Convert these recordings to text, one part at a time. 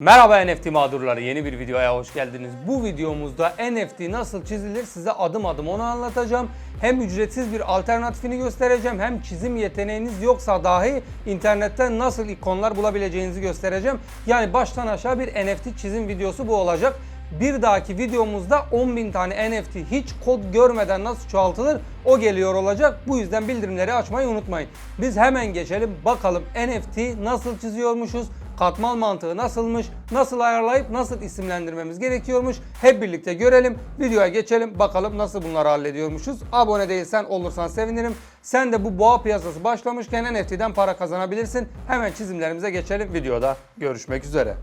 Merhaba NFT mağdurları yeni bir videoya hoş geldiniz. Bu videomuzda NFT nasıl çizilir size adım adım onu anlatacağım. Hem ücretsiz bir alternatifini göstereceğim hem çizim yeteneğiniz yoksa dahi internetten nasıl ikonlar bulabileceğinizi göstereceğim. Yani baştan aşağı bir NFT çizim videosu bu olacak. Bir dahaki videomuzda 10.000 tane NFT hiç kod görmeden nasıl çoğaltılır o geliyor olacak. Bu yüzden bildirimleri açmayı unutmayın. Biz hemen geçelim bakalım NFT nasıl çiziyormuşuz, katman mantığı nasılmış, nasıl ayarlayıp nasıl isimlendirmemiz gerekiyormuş hep birlikte görelim. Videoya geçelim bakalım nasıl bunları hallediyormuşuz. Abone değilsen olursan sevinirim. Sen de bu boğa piyasası başlamışken NFT'den para kazanabilirsin. Hemen çizimlerimize geçelim. Videoda görüşmek üzere.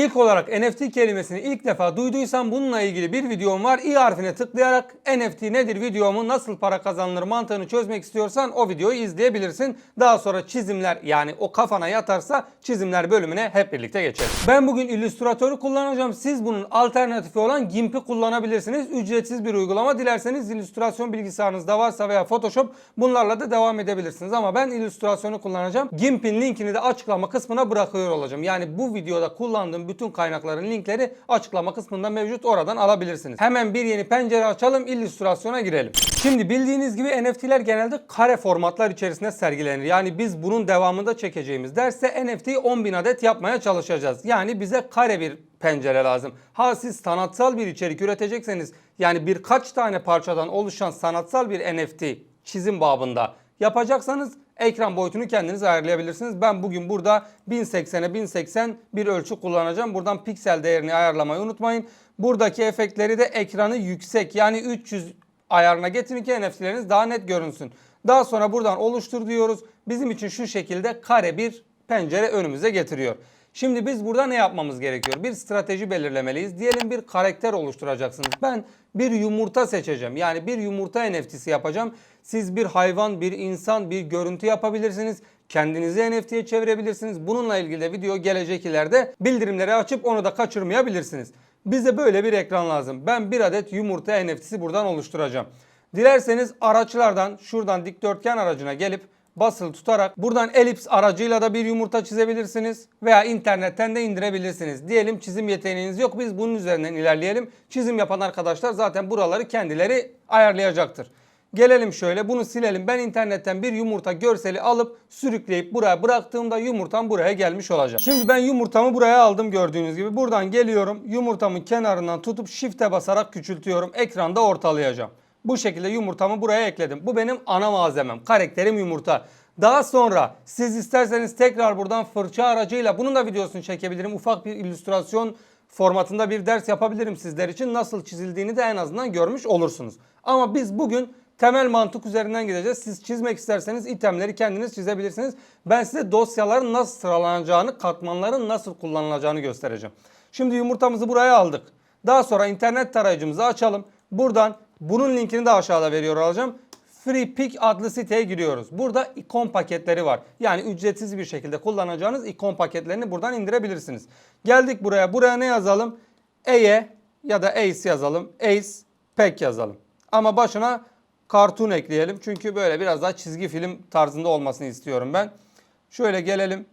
İlk olarak NFT kelimesini ilk defa duyduysan bununla ilgili bir videom var. i harfine tıklayarak NFT nedir videomu nasıl para kazanılır mantığını çözmek istiyorsan o videoyu izleyebilirsin. Daha sonra çizimler yani o kafana yatarsa çizimler bölümüne hep birlikte geçelim. Ben bugün Illustrator'u kullanacağım. Siz bunun alternatifi olan GIMP'i kullanabilirsiniz. Ücretsiz bir uygulama. Dilerseniz illüstrasyon bilgisayarınızda varsa veya Photoshop bunlarla da devam edebilirsiniz. Ama ben illüstrasyonu kullanacağım. GIMP'in linkini de açıklama kısmına bırakıyor olacağım. Yani bu videoda kullandığım bütün kaynakların linkleri açıklama kısmında mevcut. Oradan alabilirsiniz. Hemen bir yeni pencere açalım. illüstrasyona girelim. Şimdi bildiğiniz gibi NFT'ler genelde kare formatlar içerisinde sergilenir. Yani biz bunun devamında çekeceğimiz derste NFT 10.000 adet yapmaya çalışacağız. Yani bize kare bir pencere lazım. Ha siz sanatsal bir içerik üretecekseniz yani birkaç tane parçadan oluşan sanatsal bir NFT çizim babında yapacaksanız ekran boyutunu kendiniz ayarlayabilirsiniz. Ben bugün burada 1080'e 1080 bir ölçü kullanacağım. Buradan piksel değerini ayarlamayı unutmayın. Buradaki efektleri de ekranı yüksek yani 300 ayarına getirin ki NFT'leriniz daha net görünsün. Daha sonra buradan oluştur diyoruz. Bizim için şu şekilde kare bir pencere önümüze getiriyor. Şimdi biz burada ne yapmamız gerekiyor? Bir strateji belirlemeliyiz. Diyelim bir karakter oluşturacaksınız. Ben bir yumurta seçeceğim. Yani bir yumurta NFT'si yapacağım. Siz bir hayvan, bir insan, bir görüntü yapabilirsiniz. Kendinizi NFT'ye çevirebilirsiniz. Bununla ilgili de video gelecek ileride bildirimleri açıp onu da kaçırmayabilirsiniz. Bize böyle bir ekran lazım. Ben bir adet yumurta NFT'si buradan oluşturacağım. Dilerseniz araçlardan şuradan dikdörtgen aracına gelip basılı tutarak buradan elips aracıyla da bir yumurta çizebilirsiniz veya internetten de indirebilirsiniz. Diyelim çizim yeteneğiniz yok biz bunun üzerinden ilerleyelim. Çizim yapan arkadaşlar zaten buraları kendileri ayarlayacaktır. Gelelim şöyle bunu silelim. Ben internetten bir yumurta görseli alıp sürükleyip buraya bıraktığımda yumurtam buraya gelmiş olacak. Şimdi ben yumurtamı buraya aldım gördüğünüz gibi. Buradan geliyorum yumurtamın kenarından tutup shift'e basarak küçültüyorum. Ekranda ortalayacağım. Bu şekilde yumurtamı buraya ekledim. Bu benim ana malzemem. Karakterim yumurta. Daha sonra siz isterseniz tekrar buradan fırça aracıyla bunun da videosunu çekebilirim. Ufak bir illüstrasyon formatında bir ders yapabilirim sizler için. Nasıl çizildiğini de en azından görmüş olursunuz. Ama biz bugün temel mantık üzerinden gideceğiz. Siz çizmek isterseniz itemleri kendiniz çizebilirsiniz. Ben size dosyaların nasıl sıralanacağını, katmanların nasıl kullanılacağını göstereceğim. Şimdi yumurtamızı buraya aldık. Daha sonra internet tarayıcımızı açalım. Buradan bunun linkini de aşağıda veriyor olacağım. FreePick adlı siteye giriyoruz. Burada ikon paketleri var. Yani ücretsiz bir şekilde kullanacağınız ikon paketlerini buradan indirebilirsiniz. Geldik buraya. Buraya ne yazalım? Eye ya da Ace yazalım. Ace Pack yazalım. Ama başına cartoon ekleyelim. Çünkü böyle biraz daha çizgi film tarzında olmasını istiyorum ben. Şöyle gelelim.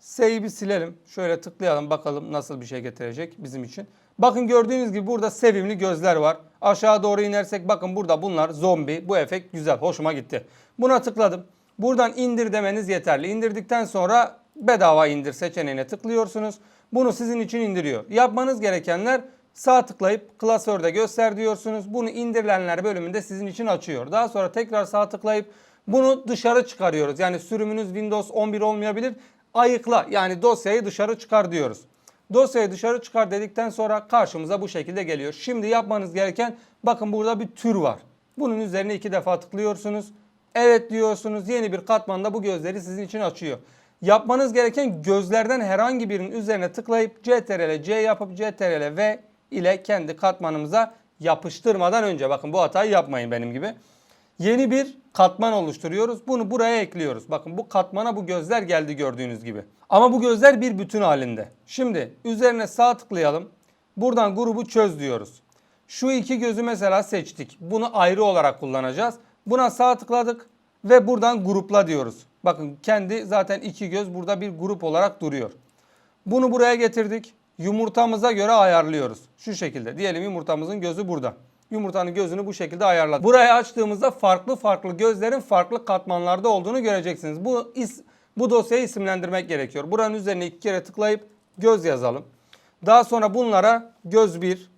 S'yi bir silelim. Şöyle tıklayalım bakalım nasıl bir şey getirecek bizim için. Bakın gördüğünüz gibi burada sevimli gözler var. Aşağı doğru inersek bakın burada bunlar zombi. Bu efekt güzel. Hoşuma gitti. Buna tıkladım. Buradan indir demeniz yeterli. İndirdikten sonra bedava indir seçeneğine tıklıyorsunuz. Bunu sizin için indiriyor. Yapmanız gerekenler sağ tıklayıp klasörde göster diyorsunuz. Bunu indirilenler bölümünde sizin için açıyor. Daha sonra tekrar sağ tıklayıp bunu dışarı çıkarıyoruz. Yani sürümünüz Windows 11 olmayabilir. Ayıkla yani dosyayı dışarı çıkar diyoruz. Dosyayı dışarı çıkar dedikten sonra karşımıza bu şekilde geliyor. Şimdi yapmanız gereken bakın burada bir tür var. Bunun üzerine iki defa tıklıyorsunuz. Evet diyorsunuz. Yeni bir katmanda bu gözleri sizin için açıyor. Yapmanız gereken gözlerden herhangi birinin üzerine tıklayıp CTRL C yapıp CTRL V ile kendi katmanımıza yapıştırmadan önce bakın bu hatayı yapmayın benim gibi. Yeni bir katman oluşturuyoruz. Bunu buraya ekliyoruz. Bakın bu katmana bu gözler geldi gördüğünüz gibi. Ama bu gözler bir bütün halinde. Şimdi üzerine sağ tıklayalım. Buradan grubu çöz diyoruz. Şu iki gözü mesela seçtik. Bunu ayrı olarak kullanacağız. Buna sağ tıkladık ve buradan grupla diyoruz. Bakın kendi zaten iki göz burada bir grup olarak duruyor. Bunu buraya getirdik. Yumurtamıza göre ayarlıyoruz. Şu şekilde. Diyelim yumurtamızın gözü burada. Yumurtanın gözünü bu şekilde ayarladık. Burayı açtığımızda farklı farklı gözlerin farklı katmanlarda olduğunu göreceksiniz. Bu is, bu dosyayı isimlendirmek gerekiyor. Buranın üzerine iki kere tıklayıp göz yazalım. Daha sonra bunlara göz 1,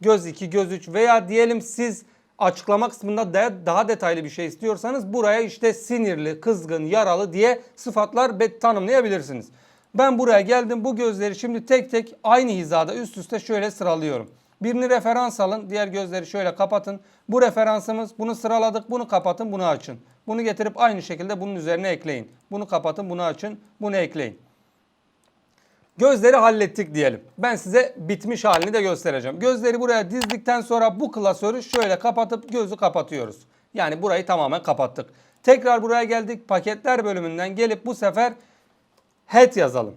göz 2, göz 3 veya diyelim siz açıklama kısmında da- daha detaylı bir şey istiyorsanız buraya işte sinirli, kızgın, yaralı diye sıfatlar be- tanımlayabilirsiniz. Ben buraya geldim. Bu gözleri şimdi tek tek aynı hizada üst üste şöyle sıralıyorum. Birini referans alın. Diğer gözleri şöyle kapatın. Bu referansımız. Bunu sıraladık. Bunu kapatın. Bunu açın. Bunu getirip aynı şekilde bunun üzerine ekleyin. Bunu kapatın. Bunu açın. Bunu ekleyin. Gözleri hallettik diyelim. Ben size bitmiş halini de göstereceğim. Gözleri buraya dizdikten sonra bu klasörü şöyle kapatıp gözü kapatıyoruz. Yani burayı tamamen kapattık. Tekrar buraya geldik. Paketler bölümünden gelip bu sefer head yazalım.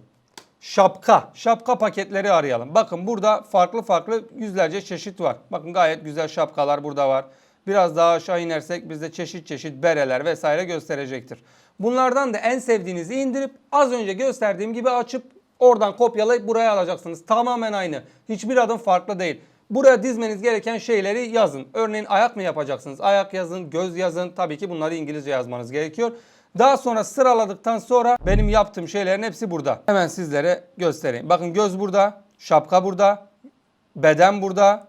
Şapka. Şapka paketleri arayalım. Bakın burada farklı farklı yüzlerce çeşit var. Bakın gayet güzel şapkalar burada var. Biraz daha aşağı inersek bizde çeşit çeşit bereler vesaire gösterecektir. Bunlardan da en sevdiğinizi indirip az önce gösterdiğim gibi açıp oradan kopyalayıp buraya alacaksınız. Tamamen aynı. Hiçbir adım farklı değil. Buraya dizmeniz gereken şeyleri yazın. Örneğin ayak mı yapacaksınız? Ayak yazın, göz yazın. Tabii ki bunları İngilizce yazmanız gerekiyor. Daha sonra sıraladıktan sonra benim yaptığım şeylerin hepsi burada. Hemen sizlere göstereyim. Bakın göz burada, şapka burada, beden burada.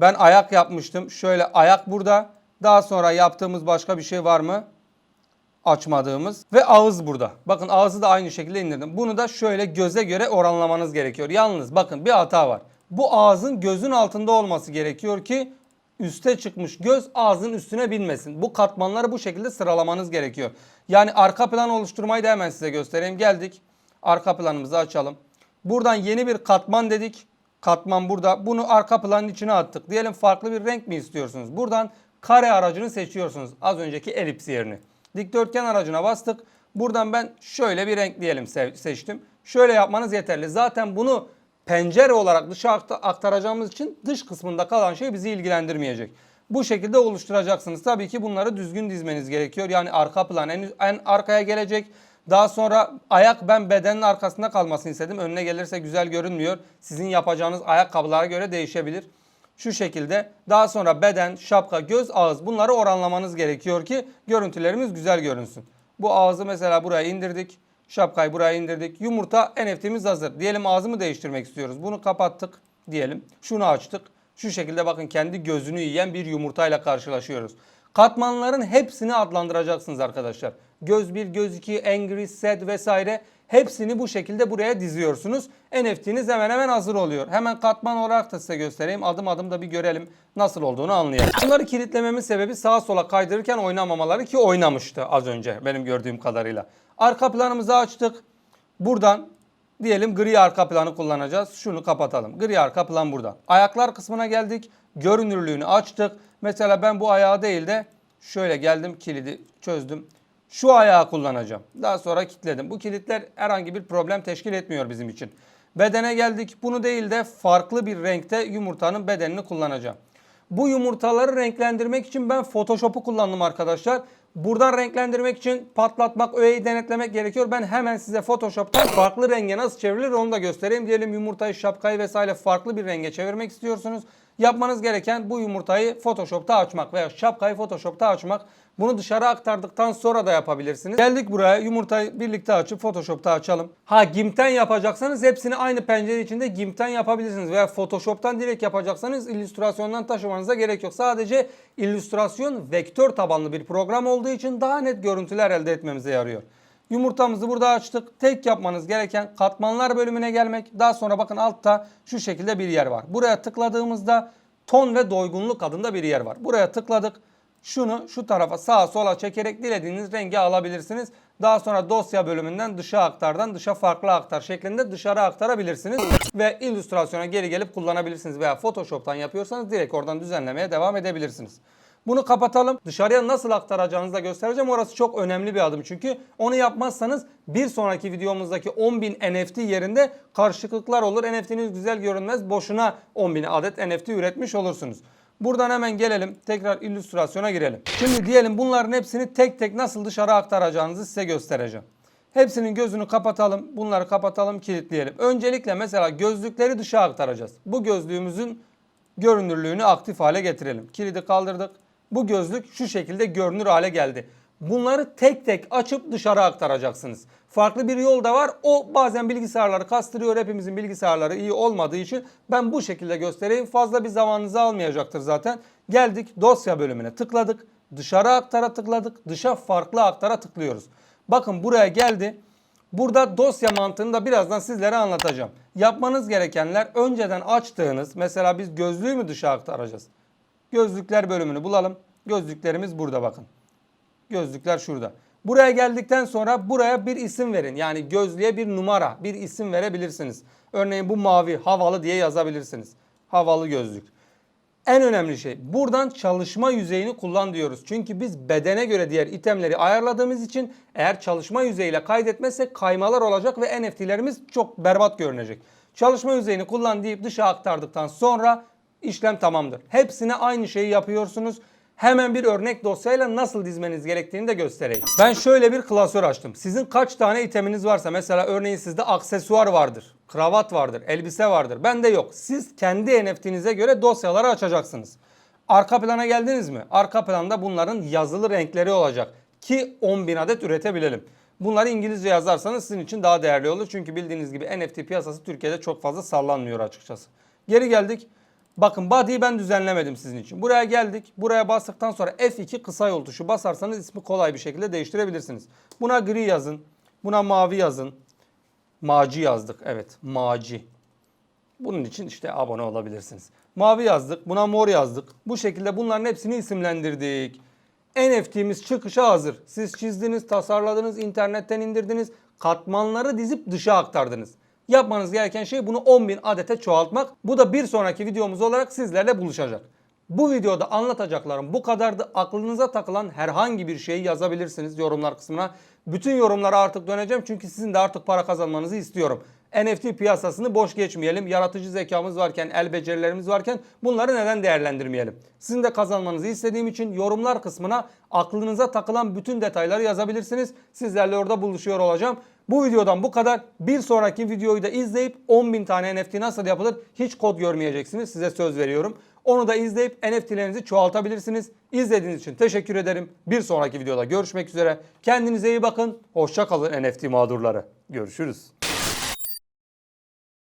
Ben ayak yapmıştım. Şöyle ayak burada. Daha sonra yaptığımız başka bir şey var mı? açmadığımız ve ağız burada. Bakın ağzı da aynı şekilde indirdim. Bunu da şöyle göze göre oranlamanız gerekiyor. Yalnız bakın bir hata var. Bu ağzın gözün altında olması gerekiyor ki üste çıkmış göz ağzın üstüne binmesin. Bu katmanları bu şekilde sıralamanız gerekiyor. Yani arka plan oluşturmayı da hemen size göstereyim. Geldik. Arka planımızı açalım. Buradan yeni bir katman dedik. Katman burada. Bunu arka planın içine attık. Diyelim farklı bir renk mi istiyorsunuz? Buradan kare aracını seçiyorsunuz. Az önceki elips yerini. Dikdörtgen aracına bastık. Buradan ben şöyle bir renk diyelim se- seçtim. Şöyle yapmanız yeterli. Zaten bunu pencere olarak dışa akta- aktaracağımız için dış kısmında kalan şey bizi ilgilendirmeyecek. Bu şekilde oluşturacaksınız. Tabii ki bunları düzgün dizmeniz gerekiyor. Yani arka plan en, en arkaya gelecek. Daha sonra ayak ben bedenin arkasında kalmasını istedim. Önüne gelirse güzel görünmüyor. Sizin yapacağınız ayakkabılara göre değişebilir. Şu şekilde daha sonra beden, şapka, göz, ağız bunları oranlamanız gerekiyor ki görüntülerimiz güzel görünsün. Bu ağzı mesela buraya indirdik. Şapkayı buraya indirdik. Yumurta NFT'miz hazır. Diyelim ağzımı değiştirmek istiyoruz. Bunu kapattık diyelim. Şunu açtık. Şu şekilde bakın kendi gözünü yiyen bir yumurtayla karşılaşıyoruz. Katmanların hepsini adlandıracaksınız arkadaşlar. Göz 1, göz 2, angry, sad vesaire hepsini bu şekilde buraya diziyorsunuz. NFT'niz hemen hemen hazır oluyor. Hemen katman olarak da size göstereyim. Adım adım da bir görelim nasıl olduğunu anlayalım. Bunları kilitlememin sebebi sağa sola kaydırırken oynamamaları ki oynamıştı az önce benim gördüğüm kadarıyla. Arka planımızı açtık. Buradan diyelim gri arka planı kullanacağız. Şunu kapatalım. Gri arka plan burada. Ayaklar kısmına geldik. Görünürlüğünü açtık. Mesela ben bu ayağı değil de şöyle geldim kilidi çözdüm. Şu ayağı kullanacağım. Daha sonra kilitledim. Bu kilitler herhangi bir problem teşkil etmiyor bizim için. Bedene geldik. Bunu değil de farklı bir renkte yumurtanın bedenini kullanacağım. Bu yumurtaları renklendirmek için ben Photoshop'u kullandım arkadaşlar. Buradan renklendirmek için patlatmak, öğeyi denetlemek gerekiyor. Ben hemen size Photoshop'tan farklı renge nasıl çevrilir onu da göstereyim. Diyelim yumurtayı, şapkayı vesaire farklı bir renge çevirmek istiyorsunuz. Yapmanız gereken bu yumurtayı Photoshop'ta açmak veya şapkayı Photoshop'ta açmak. Bunu dışarı aktardıktan sonra da yapabilirsiniz. Geldik buraya yumurtayı birlikte açıp Photoshop'ta açalım. Ha GIMP'ten yapacaksanız hepsini aynı pencere içinde GIMP'ten yapabilirsiniz. Veya Photoshop'tan direkt yapacaksanız illüstrasyondan taşımanıza gerek yok. Sadece illüstrasyon vektör tabanlı bir program olduğu için daha net görüntüler elde etmemize yarıyor. Yumurtamızı burada açtık. Tek yapmanız gereken katmanlar bölümüne gelmek. Daha sonra bakın altta şu şekilde bir yer var. Buraya tıkladığımızda ton ve doygunluk adında bir yer var. Buraya tıkladık. Şunu şu tarafa sağa sola çekerek dilediğiniz rengi alabilirsiniz. Daha sonra dosya bölümünden dışa aktardan dışa farklı aktar şeklinde dışarı aktarabilirsiniz. Ve illüstrasyona geri gelip kullanabilirsiniz. Veya Photoshop'tan yapıyorsanız direkt oradan düzenlemeye devam edebilirsiniz. Bunu kapatalım. Dışarıya nasıl aktaracağınızı da göstereceğim. Orası çok önemli bir adım çünkü onu yapmazsanız bir sonraki videomuzdaki 10.000 NFT yerinde karışıklıklar olur. NFT'niz güzel görünmez. Boşuna 10.000 adet NFT üretmiş olursunuz. Buradan hemen gelelim. Tekrar illüstrasyona girelim. Şimdi diyelim bunların hepsini tek tek nasıl dışarı aktaracağınızı size göstereceğim. Hepsinin gözünü kapatalım. Bunları kapatalım, kilitleyelim. Öncelikle mesela gözlükleri dışa aktaracağız. Bu gözlüğümüzün görünürlüğünü aktif hale getirelim. Kilidi kaldırdık. Bu gözlük şu şekilde görünür hale geldi. Bunları tek tek açıp dışarı aktaracaksınız. Farklı bir yol da var. O bazen bilgisayarları kastırıyor. Hepimizin bilgisayarları iyi olmadığı için ben bu şekilde göstereyim. Fazla bir zamanınızı almayacaktır zaten. Geldik dosya bölümüne tıkladık. Dışarı aktara tıkladık. Dışa farklı aktara tıklıyoruz. Bakın buraya geldi. Burada dosya mantığını da birazdan sizlere anlatacağım. Yapmanız gerekenler önceden açtığınız mesela biz gözlüğü mü dışa aktaracağız? Gözlükler bölümünü bulalım. Gözlüklerimiz burada bakın. Gözlükler şurada. Buraya geldikten sonra buraya bir isim verin. Yani gözlüğe bir numara, bir isim verebilirsiniz. Örneğin bu mavi, havalı diye yazabilirsiniz. Havalı gözlük. En önemli şey buradan çalışma yüzeyini kullan diyoruz. Çünkü biz bedene göre diğer itemleri ayarladığımız için eğer çalışma yüzeyiyle kaydetmezsek kaymalar olacak ve NFT'lerimiz çok berbat görünecek. Çalışma yüzeyini kullan deyip dışa aktardıktan sonra işlem tamamdır. Hepsine aynı şeyi yapıyorsunuz. Hemen bir örnek dosyayla nasıl dizmeniz gerektiğini de göstereyim. Ben şöyle bir klasör açtım. Sizin kaç tane iteminiz varsa mesela örneğin sizde aksesuar vardır, kravat vardır, elbise vardır. Bende yok. Siz kendi NFT'nize göre dosyaları açacaksınız. Arka plana geldiniz mi? Arka planda bunların yazılı renkleri olacak ki 10.000 adet üretebilelim. Bunları İngilizce yazarsanız sizin için daha değerli olur. Çünkü bildiğiniz gibi NFT piyasası Türkiye'de çok fazla sallanmıyor açıkçası. Geri geldik. Bakın body'yi ben düzenlemedim sizin için. Buraya geldik. Buraya bastıktan sonra F2 kısa yol tuşu basarsanız ismi kolay bir şekilde değiştirebilirsiniz. Buna gri yazın. Buna mavi yazın. Maci yazdık. Evet maci. Bunun için işte abone olabilirsiniz. Mavi yazdık. Buna mor yazdık. Bu şekilde bunların hepsini isimlendirdik. NFT'miz çıkışa hazır. Siz çizdiniz, tasarladınız, internetten indirdiniz. Katmanları dizip dışa aktardınız. Yapmanız gereken şey bunu 10.000 adete çoğaltmak. Bu da bir sonraki videomuz olarak sizlerle buluşacak. Bu videoda anlatacaklarım bu kadardı. Aklınıza takılan herhangi bir şeyi yazabilirsiniz yorumlar kısmına. Bütün yorumlara artık döneceğim çünkü sizin de artık para kazanmanızı istiyorum. NFT piyasasını boş geçmeyelim. Yaratıcı zekamız varken, el becerilerimiz varken bunları neden değerlendirmeyelim? Sizin de kazanmanızı istediğim için yorumlar kısmına aklınıza takılan bütün detayları yazabilirsiniz. Sizlerle orada buluşuyor olacağım. Bu videodan bu kadar. Bir sonraki videoyu da izleyip 10.000 tane NFT nasıl yapılır hiç kod görmeyeceksiniz. Size söz veriyorum. Onu da izleyip NFT'lerinizi çoğaltabilirsiniz. İzlediğiniz için teşekkür ederim. Bir sonraki videoda görüşmek üzere. Kendinize iyi bakın. Hoşça kalın NFT mağdurları. Görüşürüz.